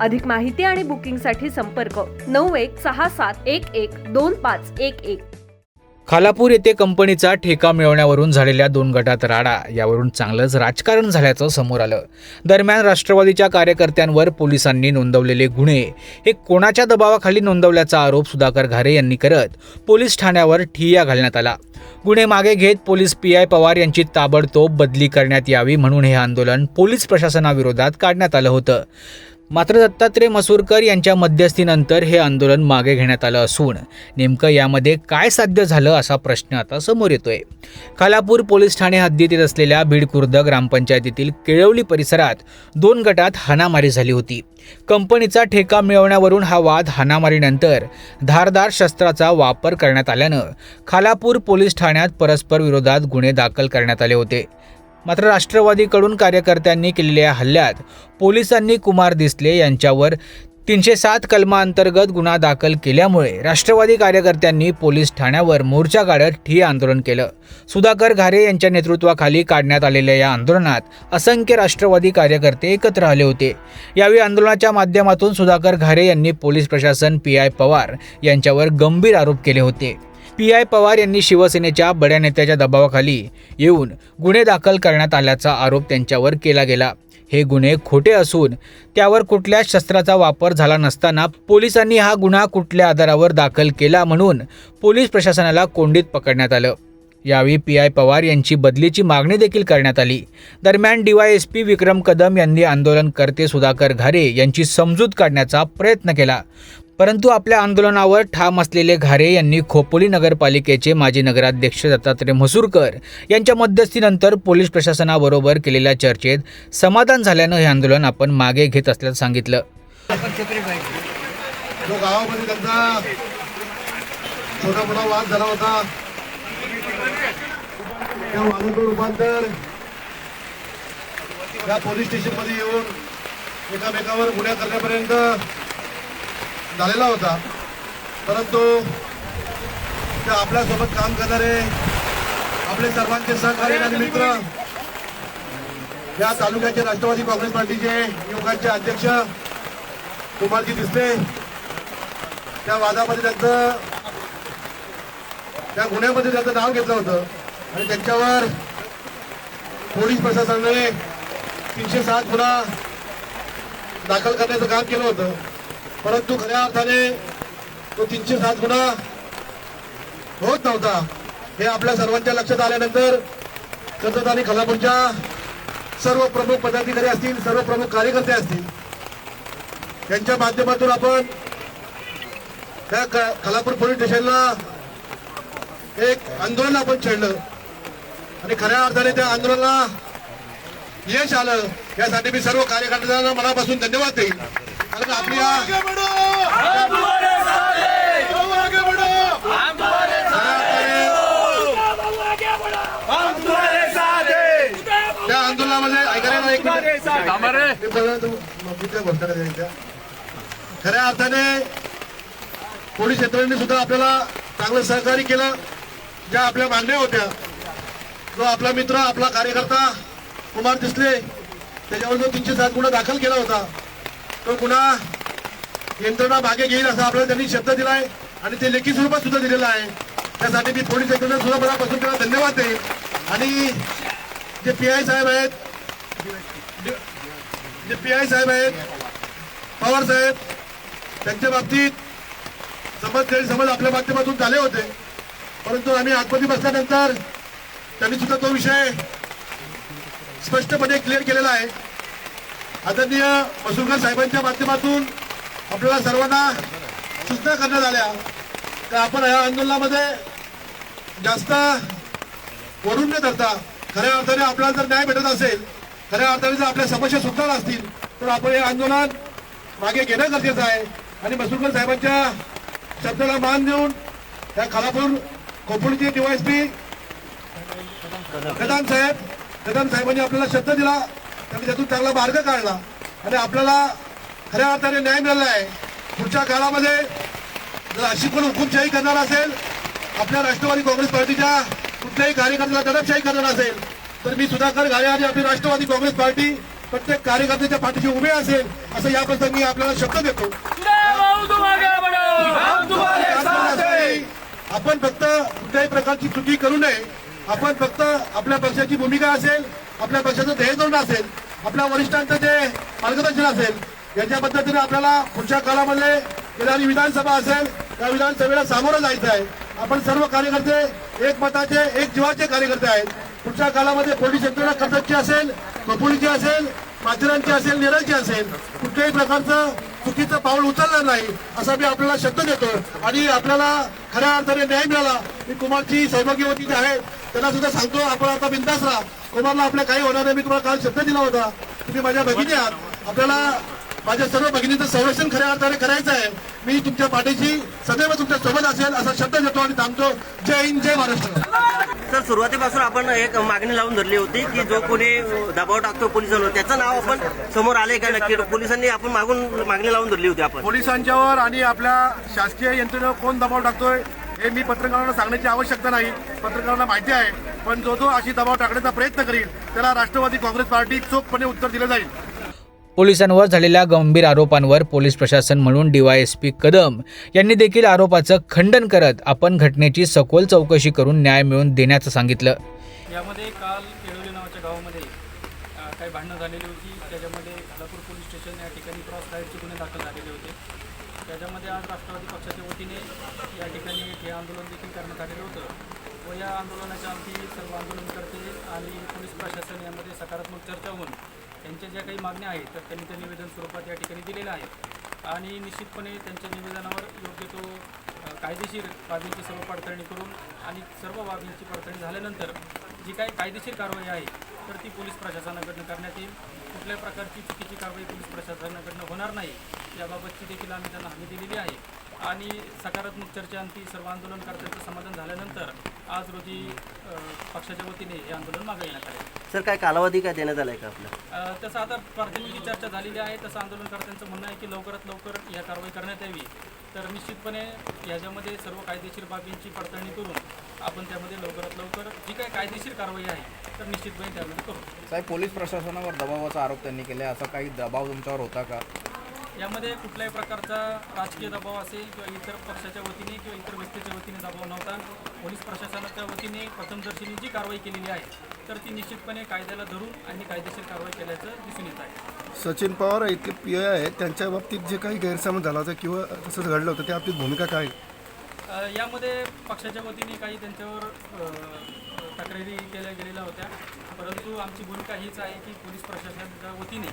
अधिक माहिती आणि बुकिंगसाठी संपर्क नऊ एक सहा सात एक एक दोन पाच एक एक. खालापूर येथे कंपनीचा ठेका मिळवण्यावरून झालेल्या दोन गटात राडा यावरून चांगलंच राजकारण झाल्याचं समोर आलं. दरम्यान राष्ट्रवादीच्या कार्यकर्त्यांवर पोलिसांनी नोंदवलेले गुन्हे हे कोणाच्या दबावाखाली नोंदवल्याचा आरोप सुधाकर घारे यांनी करत पोलीस ठाण्यावर ठिय्या घालण्यात आला. गुन्हे मागे घेत पोलीस पी आय पवार यांची ताबडतोब बदली करण्यात यावी म्हणून हे आंदोलन पोलीस प्रशासनाविरोधात काढण्यात आलं होतं. मात्र दत्तात्रय मसूरकर यांच्या मध्यस्थीनंतर हे आंदोलन मागे घेण्यात आलं असून नेमकं यामध्ये काय साध्य झालं असा प्रश्न आता समोर येतोय. खालापूर पोलीस ठाणे हद्दीत येत असलेल्या बीडकुर्द ग्रामपंचायतीतील केळवली परिसरात दोन गटात हाणामारी झाली होती. कंपनीचा ठेका मिळवण्यावरून हा वाद हाणामारीनंतर धारदार शस्त्राचा वापर करण्यात आल्यानं खालापूर पोलीस ठाण्यात परस्पर विरोधात गुन्हे दाखल करण्यात आले होते. मात्र राष्ट्रवादीकडून कार्यकर्त्यांनी केलेल्या हल्ल्यात पोलिसांनी कुमार दिसले यांच्यावर तीनशे सात कलमाअंतर्गत गुन्हा दाखल केल्यामुळे राष्ट्रवादी कार्यकर्त्यांनी पोलीस ठाण्यावर मोर्चा काढत ठिय्या आंदोलन केलं. सुधाकर घारे यांच्या नेतृत्वाखाली काढण्यात आलेल्या या आंदोलनात असंख्य राष्ट्रवादी कार्यकर्ते एकत्र आले होते. यावेळी आंदोलनाच्या माध्यमातून सुधाकर घारे यांनी पोलीस प्रशासन पी आय पवार यांच्यावर गंभीर आरोप केले होते. पी आय पवार यांनी शिवसेनेच्या बड्या नेत्याच्या दबावाखाली येऊन गुन्हे दाखल करण्यात आल्याचा आरोप त्यांच्यावर केला गेला. हे गुन्हे खोटे असून त्यावर कुठल्याच शस्त्राचा वापर झाला नसताना पोलिसांनी हा गुन्हा कुठल्या आधारावर दाखल केला म्हणून पोलीस प्रशासनाला कोंडीत पकडण्यात आलं. यावेळी पी आय पवार यांची बदलीची मागणी देखील करण्यात आली. दरम्यान डीवायएसपी विक्रम कदम यांनी आंदोलनकर्ते सुधाकर घारे यांची समजूत काढण्याचा प्रयत्न केला. परंतु आपल्या आंदोलनावर ठाम असलेले घारे यांनी खोपोली नगरपालिकेचे माजी नगराध्यक्ष दत्तात्रय म्हसूरकर यांच्या मध्यस्थीनंतर पोलीस प्रशासनाबरोबर केलेल्या चर्चेत समाधान झाल्यानं हे आंदोलन आपण मागे घेत असल्याचं सांगितलं. जो गावामध्ये त्यांचा छोटा मोठा वाद झाला होता त्या वादाचं रूपांतर या पोलीस स्टेशनमध्ये येऊन एकामेकावर गुन्हा करण्यापर्यंत झालेला होता. परंतु त्या आपल्यासोबत काम करणारे आपले सर्वांचे सहकारी आणि मित्र या तालुक्याचे राष्ट्रवादी काँग्रेस पार्टीचे युवकांचे अध्यक्ष कुमारजी दिसले. त्या वादामध्ये त्यांचं त्या गुन्ह्यामध्ये त्यांचं नाव घेतलं होतं. आणि त्यांच्यावर पोलीस प्रशासनाने तीनशे सात गुन्हा दाखल करण्याचं काम केलं होतं. परंतु खऱ्या अर्थाने तो तीनशे सात गुन्हा होत नव्हता. हे आपल्या सर्वांच्या लक्षात आल्यानंतर सतत आणि खलापूरच्या सर्व प्रमुख पदाधिकारी असतील सर्व प्रमुख कार्यकर्ते असतील यांच्या माध्यमातून आपण त्या खलापूर पोलीस स्टेशनला एक आंदोलन आपण छेडलं. आणि खऱ्या अर्थाने त्या आंदोलनाला यश आलं. यासाठी मी सर्व कार्यकर्त्यांना मनापासून धन्यवाद देईल खऱ्या अर्थाने पोलीस यंत्रणेने सुद्धा आपल्याला चांगलं सहकार्य केलं. ज्या आपल्या मागण्या होत्या. जो आपला मित्र आपला कार्यकर्ता कुमार दिसले त्याच्यावर जो तीनशे सात गुन्हा दाखल केला होता तो गुन्हा यंत्रणा मागे घेईल असा आपल्याला त्यांनी शब्द दिलाय आणि ते लेखी स्वरूपात सुद्धा दिलेलं आहे. त्यासाठी मी पोलीस यंत्रणा सुद्धा मनापासून त्यांना धन्यवाद देईल आणि जे पी आय साहेब आहेत जे पी आय साहेब आहेत पवार साहेब त्यांच्या बाबतीत समज समज आपल्या माध्यमातून झाले होते. परंतु आम्ही आतमध्ये बसल्यानंतर त्यांनी सुद्धा तो विषय स्पष्टपणे क्लिअर केलेला आहे. आदरणीय मसुरकर साहेबांच्या माध्यमातून आपल्याला सर्वांना सूचना करण्यात आल्या. तर आपण या आंदोलनामध्ये जास्त वरून न धरता. खऱ्या अर्थाने आपल्याला जर न्याय भेटत असेल खऱ्या अर्थाने जर आपल्या समस्या सुटणार असतील तर आपण हे आंदोलन मागे घेणं गरजेचं आहे. आणि मसूरकर साहेबांच्या शब्दाला मान देऊन या खालापूर खोपोलीचे डीवायसपी कदम साहेब कदम साहेबांनी आपल्याला शब्द दिला. त्यांनी त्यातून चांगला मार्ग काढला. आणि आपल्याला खऱ्या अर्थाने न्याय मिळाला आहे. पुढच्या काळामध्ये जर अशी कोण हुकुमशाही करणार असेल आपल्या राष्ट्रवादी काँग्रेस पार्टीच्या कुठल्याही कार्यकर्त्याला दडपशाही करणार असेल तर मी सुधाकर घाले आणि आपली राष्ट्रवादी काँग्रेस पार्टी प्रत्येक कार्यकर्त्याच्या पाठीशी उभे असेल असं या प्रसंगी आपल्याला शब्द देतो. आपण फक्त कुठल्याही प्रकारची चुकी करू नये. आपण फक्त आपल्या पक्षाची भूमिका असेल आपल्या पक्षाचं ध्येय धोरण असेल आपल्या वरिष्ठांचं जे मार्गदर्शन असेल याच्या पद्धतीने आपल्याला पुढच्या काळामध्ये येणारी विधानसभा असेल त्या विधानसभेला सामोरं जायचं आहे. आपण सर्व कार्यकर्ते एक मताचे एक जीवाचे कार्यकर्ते आहेत. पुढच्या काळामध्ये पोलीस यंत्रणा कटकची असेल कपुलीची असेल माथेरांची असेल निरळची असेल कुठल्याही प्रकारचं चुकीचं पाऊल उचलणार नाही असा मी आपल्याला शब्द देतो आणि आपल्याला खऱ्या अर्थाने न्याय मिळाला. मी कुमारची सौभाग्यवती जी आहे त्यांना सुद्धा सांगतो आपण आता बिंदास राहा. कुमारला आपल्या काही होणार नाही. मी तुम्हाला काल शब्द दिला होता. तुम्ही माझ्या भगिनी आहात. आपल्याला माझ्या सर्व भगिनीचं संरक्षण खऱ्या अर्थाने करायचं आहे. मी तुमच्या पाठीशी सदैव तुमच्यासोबत असेल असा शब्द देतो आणि थांबतो. जय हिंद जय महाराष्ट्र. तर सुरुवातीपासून आपण एक मागणी लावून धरली होती की जो कोणी दबाव टाकतो पोलिसांवर त्याचं नाव आपण समोर आले का नक्की? पोलिसांनी आपण मागून मागणी लावून धरली होती आपण. पोलिसांच्यावर आणि आपल्या शासकीय यंत्रणेवर कोण दबाव टाकतोय हे मी पत्रकारांना सांगण्याची आवश्यकता नाही. पत्रकारांना माहिती आहे पण जो जो अशी दबाव टाकण्याचा प्रयत्न करील त्याला राष्ट्रवादी काँग्रेस पार्टी चोखपणे उत्तर दिलं जाईल. पोलिसांवर झालेल्या गंभीर आरोपांवर पोलीस प्रशासन म्हणून डीवायएसपी कदम यांनी देखील आरोपाचं खंडन करत आपण घटनेची सखोल चौकशी करून न्याय मिळवून देण्याचं सांगितलं. यामध्ये काल केळवली नावाच्या गावामध्ये काही भांडणं झालेली होती. त्याच्यामध्ये खालापूर पोलीस स्टेशन या ठिकाणी क्रॉस फायरचे गुन्हे दाखल झालेले होते. त्याच्यामध्ये आज राष्ट्रवादी पक्षाच्या वतीने या ठिकाणी हे आंदोलन देखील करण्यात आलेलं होतं. व या आंदोलनाच्या आमची सर्व आंदोलनकर्ते आणि पोलीस प्रशासन यामध्ये सकारात्मक चर्चा होऊन त्यांच्या ज्या काही मागण्या आहेत तर त्यांनी त्या निवेदन स्वरूपात या ठिकाणी दिलेल्या आहेत आणि निश्चितपणे त्यांच्या निवेदनावर योग्य तो कायदेशीर बाबींची सर्व पडताळणी करून आणि सर्व बाबींची पडताळणी झाल्यानंतर जी काही कायदेशीर कारवाई आहे तर ती पोलीस प्रशासनाकडनं करण्यात येईल. कुठल्या प्रकारची चुकीची कारवाई पोलीस प्रशासनाकडनं होणार नाही याबाबतची देखील आम्ही त्यांना हमी दिलेली आहे. आणि सकारात्मक चर्चांती सर्व आंदोलनकर्त्यांचं समाधान झाल्यानंतर आज रोजी पक्षाच्या वतीने हे आंदोलन मागे येण्यात आले. सर काय कालावधी काय देण्यात आलाय का आपला? अ, तसं आता प्राथमिक चर्चा झालेली आहे. तसं आंदोलनकर्त्यांचं म्हणणं आहे की लवकरात लवकर या कारवाई करण्यात यावी. तर निश्चितपणे याच्यामध्ये सर्व कायदेशीर बाबींची पडताळणी करून आपण त्यामध्ये लवकरात लवकर जी काही कायदेशीर कारवाई आहे तर निश्चितपणे त्यामध्ये करू. साहेब पोलीस प्रशासनावर दबावाचा आरोप त्यांनी केला असा काही दबाव तुमच्यावर होता का? यामध्ये कुठल्याही प्रकारचा राजकीय दबाव असेल किंवा इतर पक्षाच्या वतीने किंवा इतर व्यक्तीच्या वतीने दबाव नव्हता. पोलीस प्रशासनाच्या वतीने प्रथमदर्शनी जी कारवाई केलेली आहे तर ती निश्चितपणे कायद्याला धरून आणि कायदेशीर कारवाई केल्याचं दिसून येत आहे. सचिन पवार इथले पी आय आहेत त्यांच्या बाबतीत जे काही गैरसमज झाला होता किंवा तसंच घडलं होतं त्या बाबतीत भूमिका काय यामध्ये पक्षाच्या वतीने काही त्यांच्यावर तक्रारी केल्या गेलेल्या होत्या. परंतु आमची भूमिका हीच आहे की पोलीस प्रशासनाच्या वतीने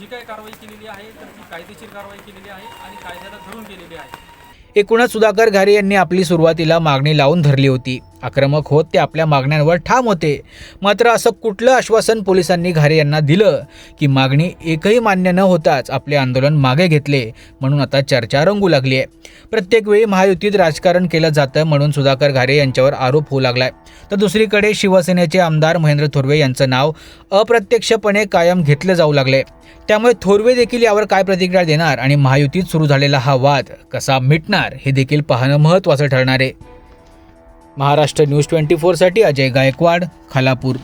जी काही कारवाई केलेली आहे तर ती कायदेशीर कारवाई केलेली आहे आणि कायद्याला धरून केलेली आहे. एकूणच सुधाकर घारे यांनी आपली सुरुवातीला मागणी लावून धरली होती. आक्रमक होत ते आपल्या मागण्यांवर ठाम होते. मात्र असं कुठलं आश्वासन पोलिसांनी घारे यांना दिलं की मागणी एकही मान्य न होताच आपले आंदोलन मागे घेतले म्हणून आता चर्चा रंगू लागली आहे. प्रत्येक वेळी महायुतीत राजकारण केलं जातं म्हणून सुधाकर घारे यांच्यावर आरोप होऊ लागलाय. तर दुसरीकडे शिवसेनेचे आमदार महेंद्र थोरवे यांचं नाव अप्रत्यक्षपणे कायम घेतलं जाऊ लागले त्यामुळे थोरवे देखील यावर काय प्रतिक्रिया देणार आणि महायुतीत सुरू झालेला हा वाद कसा मिटणार हे देखील पाहणं महत्त्वाचं ठरणार आहे. महाराष्ट्र न्यूज ट्वेंटी फोरसाठी अजय गायकवाड खालापूर.